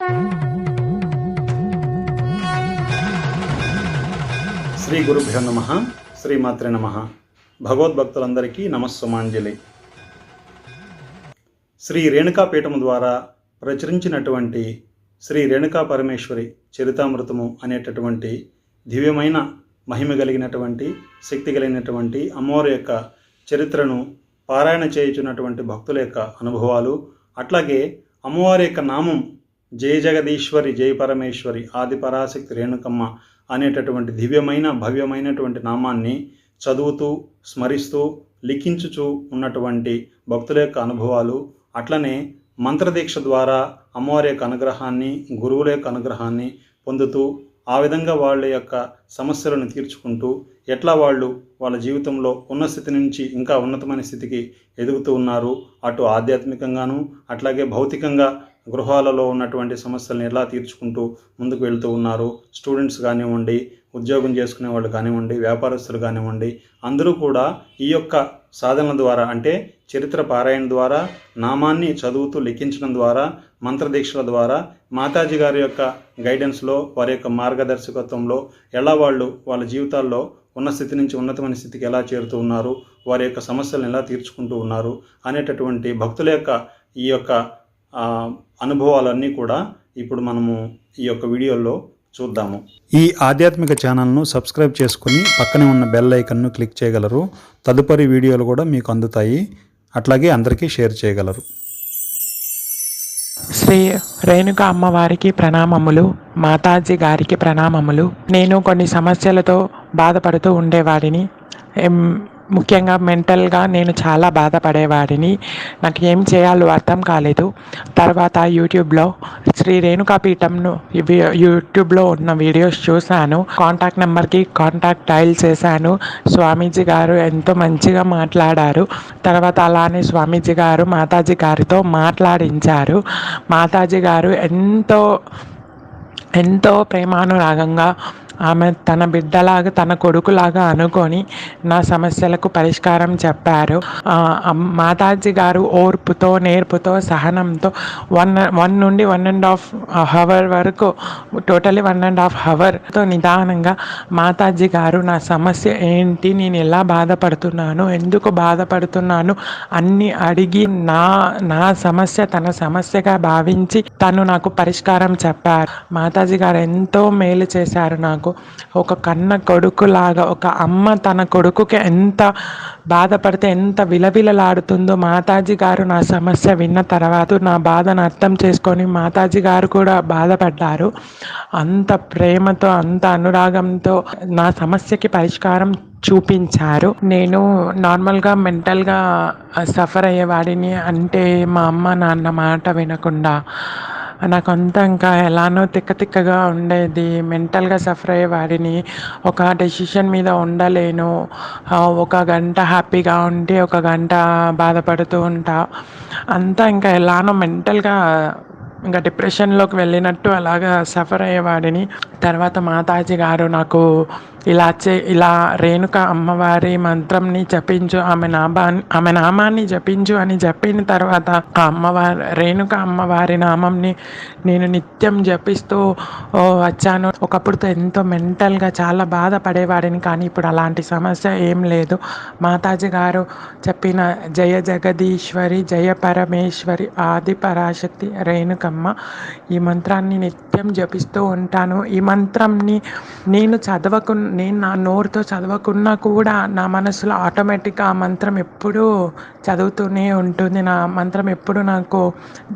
శ్రీ గురుభ్యో నమ. శ్రీమాత్రే నమ. భగవద్భక్తులందరికీ నమస్సుమాంజలి. శ్రీ రేణుకాపీఠము ద్వారా ప్రచురించినటువంటి శ్రీ రేణుకా పరమేశ్వరి చరితామృతము అనేటటువంటి దివ్యమైన మహిమ కలిగినటువంటి శక్తి కలిగినటువంటి అమ్మవారి యొక్క చరిత్రను పారాయణ చేయుచున్నటువంటి భక్తుల యొక్క అనుభవాలు అట్లాగే అమ్మవారి యొక్క నామం జయ జగదీశ్వరి జయ పరమేశ్వరి ఆది పరాశక్తి రేణుకమ్మ అనేటటువంటి దివ్యమైన భవ్యమైనటువంటి నామాన్ని చదువుతూ స్మరిస్తూ లిఖించుచూ ఉన్నటువంటి భక్తుల యొక్క అనుభవాలు అట్లనే మంత్రదీక్ష ద్వారా అమ్మవారి యొక్క అనుగ్రహాన్ని గురువుల యొక్క అనుగ్రహాన్ని పొందుతూ ఆ విధంగా వాళ్ళ యొక్క సమస్యలను తీర్చుకుంటూ ఎట్లా వాళ్ళు వాళ్ళ జీవితంలో ఉన్న స్థితి నుంచి ఇంకా ఉన్నతమైన స్థితికి ఎదుగుతూ ఉన్నారు అటు ఆధ్యాత్మికంగాను అట్లాగే భౌతికంగా గృహాలలో ఉన్నటువంటి సమస్యలను ఎలా తీర్చుకుంటూ ముందుకు వెళ్తూ ఉన్నారు. స్టూడెంట్స్ కానివ్వండి ఉద్యోగం చేసుకునే వాళ్ళు కానివ్వండి వ్యాపారస్తులు కానివ్వండి అందరూ కూడా ఈ యొక్క సాధనల ద్వారా అంటే చరిత్ర పారాయణ ద్వారా నామాన్ని చదువుతూ లిఖించడం ద్వారా మంత్రదీక్షల ద్వారా మాతాజీ గారి యొక్క గైడెన్స్లో వారి యొక్క మార్గదర్శకత్వంలో ఎలా వాళ్ళు వాళ్ళ జీవితాల్లో ఉన్న స్థితి నుంచి ఉన్నతమైన స్థితికి ఎలా చేరుతూ ఉన్నారు వారి యొక్క సమస్యలను ఎలా తీర్చుకుంటూ ఉన్నారు అనేటటువంటి భక్తుల యొక్క ఈ యొక్క అనుభవాలన్నీ కూడా ఇప్పుడు మనము ఈ యొక్క వీడియోలో చూద్దాము. ఈ ఆధ్యాత్మిక ఛానల్ను సబ్స్క్రైబ్ చేసుకుని పక్కనే ఉన్న బెల్ ఐకన్ను క్లిక్ చేయగలరు. తదుపరి వీడియోలు కూడా మీకు అందుతాయి. అట్లాగే అందరికీ షేర్ చేయగలరు. శ్రీ రేణుక అమ్మవారికి ప్రణామములు మాతాజీ గారికి ప్రణామములు. నేను కొన్ని సమస్యలతో బాధపడుతూ ఉండేవాడిని. ముఖ్యంగా మెంటల్గా నేను చాలా బాధపడేవాడిని. నాకు ఏం చేయాలో అర్థం కాలేదు. తర్వాత యూట్యూబ్లో శ్రీ రేణుకా పీఠంను యూట్యూబ్లో ఉన్న వీడియోస్ చూశాను. కాంటాక్ట్ నెంబర్కి కాంటాక్ట్ డైల్ చేశాను. స్వామీజీ గారు ఎంతో మంచిగా మాట్లాడారు. తర్వాత అలానే స్వామీజీ గారు మాతాజీ గారితో మాట్లాడించారు. మాతాజీ గారు ఎంతో ఎంతో ప్రేమానురాగంగా ఆమె తన బిడ్డలాగా తన కొడుకులాగా అనుకొని నా సమస్యలకు పరిష్కారం చెప్పారు. మాతాజీ గారు ఓర్పుతో నేర్పుతో సహనంతో వన్ వన్ నుండి వన్ అండ్ హాఫ్ హవర్ వరకు టోటలీ వన్ అండ్ హాఫ్ హవర్తో నిదానంగా మాతాజీ గారు నా సమస్య ఏంటి నేను ఎలా బాధపడుతున్నాను ఎందుకు బాధపడుతున్నాను అన్ని అడిగి నా నా సమస్య తన సమస్యగా భావించి తను నాకు పరిష్కారం చెప్పారు. మాతాజీ గారు ఎంతో మేలు చేశారు నాకు. ఒక కన్న కొడుకులాగా ఒక అమ్మ తన కొడుకుకి ఎంత బాధపడితే ఎంత విలవిలలాడుతుందో మాతాజీ గారు నా సమస్య విన్న తర్వాత నా బాధను అర్థం చేసుకొని మాతాజీ గారు కూడా బాధపడ్డారు. అంత ప్రేమతో అంత అనురాగంతో నా సమస్యకి పరిష్కారం చూపించారు. నేను నార్మల్గా మెంటల్గా సఫర్ అయ్యేవాడిని అంటే మా అమ్మ నాన్న మాట వినకుండా నాకు అంతా ఇంకా ఎలానో తిక్క తిక్కగా ఉండేది. మెంటల్గా సఫర్ అయ్యేవాడిని ఒక డెసిషన్ మీద ఉండలేను. ఒక గంట హ్యాపీగా ఉంటే ఒక గంట బాధపడుతూ ఉంటా. అంతా ఇంకా ఎలానో మెంటల్గా ఇంకా డిప్రెషన్లోకి వెళ్ళినట్టు అలాగా సఫర్ అయ్యేవాడిని తర్వాత మాతాజీ గారు నాకు ఇలా చే ఇలా రేణుక అమ్మవారి మంత్రంని జపించు ఆమె నాభా ఆమె నామాన్ని జపించు అని చెప్పిన తర్వాత ఆ అమ్మవారి రేణుక అమ్మవారి నామంని నేను నిత్యం జపిస్తూ వచ్చాను. ఒకప్పుడుతో ఎంతో మెంటల్గా చాలా బాధపడేవాడిని కానీ ఇప్పుడు అలాంటి సమస్య ఏం లేదు. మాతాజీ గారు చెప్పిన జయ జగదీశ్వరి జయ పరమేశ్వరి ఆది పరాశక్తి రేణుకమ్మ ఈ మంత్రాన్ని నిత్యం జపిస్తూ ఉంటాను. ఈ మంత్రంని నేను చదవకు నేను నా నోరుతో చదవకున్నా కూడా నా మనసులో ఆటోమేటిక్గా ఆ మంత్రం ఎప్పుడూ చదువుతూనే ఉంటుంది. నా మంత్రం ఎప్పుడు నాకు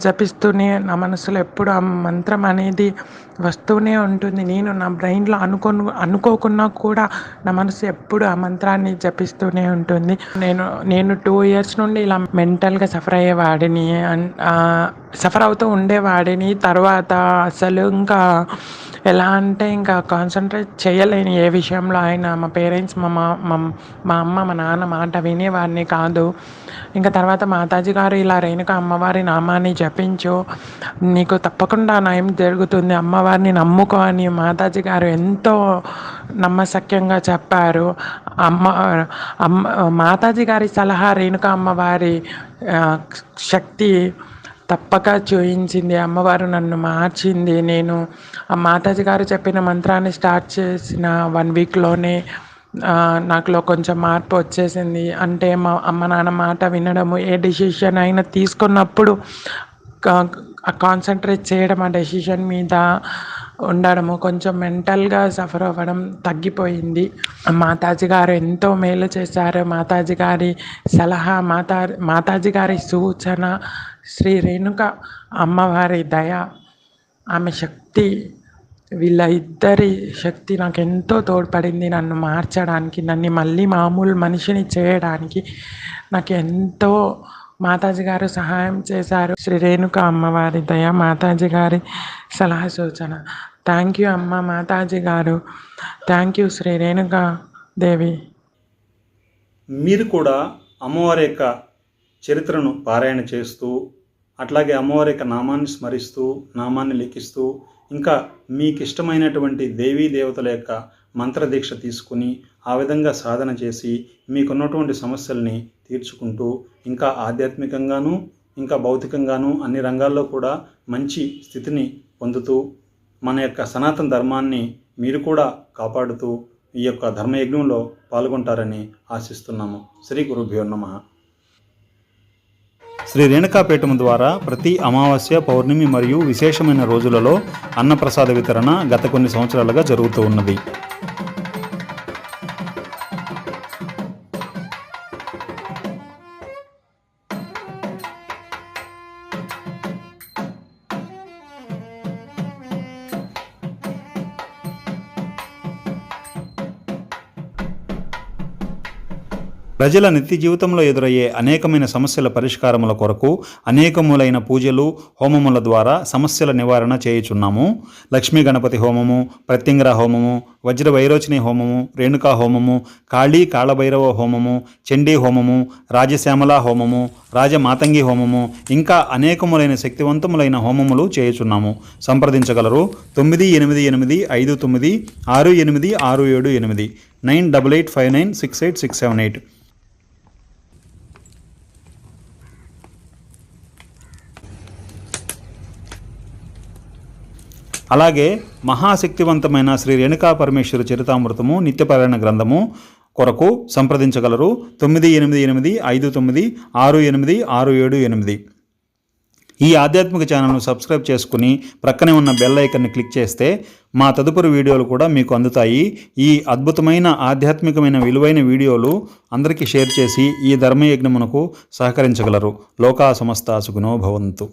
జపిస్తూనే నా మనసులో ఎప్పుడు ఆ మంత్రం అనేది వస్తూనే ఉంటుంది. నేను నా బ్రెయిన్లో అనుకోను అనుకోకున్నా కూడా నా మనసు ఎప్పుడు ఆ మంత్రాన్ని జపిస్తూనే ఉంటుంది. నేను నేను టూ ఇయర్స్ నుండి ఇలా మెంటల్గా సఫర్ అయ్యేవాడిని సఫర్ అవుతూ ఉండేవాడిని తర్వాత అసలు ఇంకా ఎలా అంటే ఇంకా కాన్సన్ట్రేట్ చేయలేని ఏ విషయంలో అయినా మా పేరెంట్స్ మా మా మా- అమ్మ మా నాన్న మాట వినేవాడిని కాదు. ఇంకా తర్వాత మాతాజీ గారు ఇలా రేణుక అమ్మవారి నామాన్ని జపించు నీకు తప్పకుండా నయం జరుగుతుంది అమ్మవారిని నమ్ముకో అని మాతాజీ గారు ఎంతో నమ్మశక్యంగా చెప్పారు. అమ్మ అమ్మ మాతాజీ గారి సలహా రేణుక అమ్మవారి శక్తి తప్పక చూయించింది. అమ్మవారు నన్ను మార్చింది. నేను ఆ మాతాజీ గారు చెప్పిన మంత్రాన్ని స్టార్ట్ చేసిన వన్ వీక్లోనే నాకులో కొంచెం మార్పు వచ్చేసింది. అంటే మా అమ్మ నాన్న మాట వినడము ఏ డెసిషన్ అయినా తీసుకున్నప్పుడు కాన్సన్ట్రేట్ చేయడం ఆ డెసిషన్ మీద ఉండడము కొంచెం మెంటల్గా సఫర్ అవ్వడం తగ్గిపోయింది. మాతాజీ గారు ఎంతో మేలు చేశారు. మాతాజీ గారి సలహా మాతా మాతాజీ గారి సూచన శ్రీ రేణుక అమ్మవారి దయ ఆమె శక్తి వీళ్ళ ఇద్దరి శక్తి నాకు ఎంతో తోడ్పడింది. నన్ను మార్చడానికి నన్ను మళ్ళీ మామూలు మనిషిని చేయడానికి నాకు ఎంతో మాతాజీ గారు సహాయం చేశారు. శ్రీ రేణుక అమ్మవారి దయ మాతాజీ గారి సలహా సూచన. థ్యాంక్ యూ అమ్మ మాతాజీ గారు. Thank you Shri Renuka Devi. మీరు కూడా అమ్మవారి యొక్క చరిత్రను పారాయణ చేస్తూ అట్లాగే అమ్మవారి యొక్క నామాన్ని స్మరిస్తూ నామాన్ని లిఖిస్తూ ఇంకా మీకు ఇష్టమైనటువంటి దేవీ దేవతల యొక్క మంత్రదీక్ష తీసుకుని ఆ విధంగా సాధన చేసి మీకున్నటువంటి సమస్యల్ని తీర్చుకుంటూ ఇంకా ఆధ్యాత్మికంగాను ఇంకా భౌతికంగాను అన్ని రంగాల్లో కూడా మంచి స్థితిని పొందుతూ మన యొక్క సనాతన ధర్మాన్ని మీరు కూడా కాపాడుతూ ఈ యొక్క ధర్మయజ్ఞంలో పాల్గొంటారని ఆశిస్తున్నాము. శ్రీ గురుభ్యో నమ. శ్రీ రేణుకాపీఠం ద్వారా ప్రతి అమావాస్య పౌర్ణమి మరియు విశేషమైన రోజులలో అన్నప్రసాద వితరణ గత కొన్ని సంవత్సరాలుగా జరుగుతూ ఉన్నది. ప్రజల నిత్య జీవితంలో ఎదురయ్యే అనేకమైన సమస్యల పరిష్కారముల కొరకు అనేకములైన పూజలు హోమముల ద్వారా సమస్యల నివారణ చేయుచున్నాము. లక్ష్మీ గణపతి హోమము ప్రత్యంగర హోమము వజ్ర వైరోచని హోమము రేణుకా హోమము కాళీ కాళభైరవ హోమము చండీ హోమము రాజశ్యామల హోమము రాజమాతంగి హోమము ఇంకా అనేకములైన శక్తివంతములైన హోమములు చేయుచున్నాము. సంప్రదించగలరు. తొమ్మిది ఎనిమిది ఎనిమిది ఐదు తొమ్మిది ఆరు ఎనిమిది ఆరు ఏడు ఎనిమిది. Nine double eight five nine six eight six seven eight. అలాగే మహాశక్తివంతమైన శ్రీ రేణుకా పరమేశ్వర చరితామృతము నిత్యపారాయణ గ్రంథము కొరకు సంప్రదించగలరు. తొమ్మిది ఎనిమిది ఎనిమిది ఐదు తొమ్మిది ఆరు ఎనిమిది ఆరు ఏడు ఎనిమిది. ఈ ఆధ్యాత్మిక ఛానల్ను సబ్స్క్రైబ్ చేసుకుని ప్రక్కనే ఉన్న బెల్ ఐకన్ని క్లిక్ చేస్తే మా తదుపరి వీడియోలు కూడా మీకు అందుతాయి. ఈ అద్భుతమైన ఆధ్యాత్మికమైన విలువైన వీడియోలు అందరికీ షేర్ చేసి ఈ ధర్మయజ్ఞమునకు సహకరించగలరు. లోకా సమస్త సుఖినో భవంతు.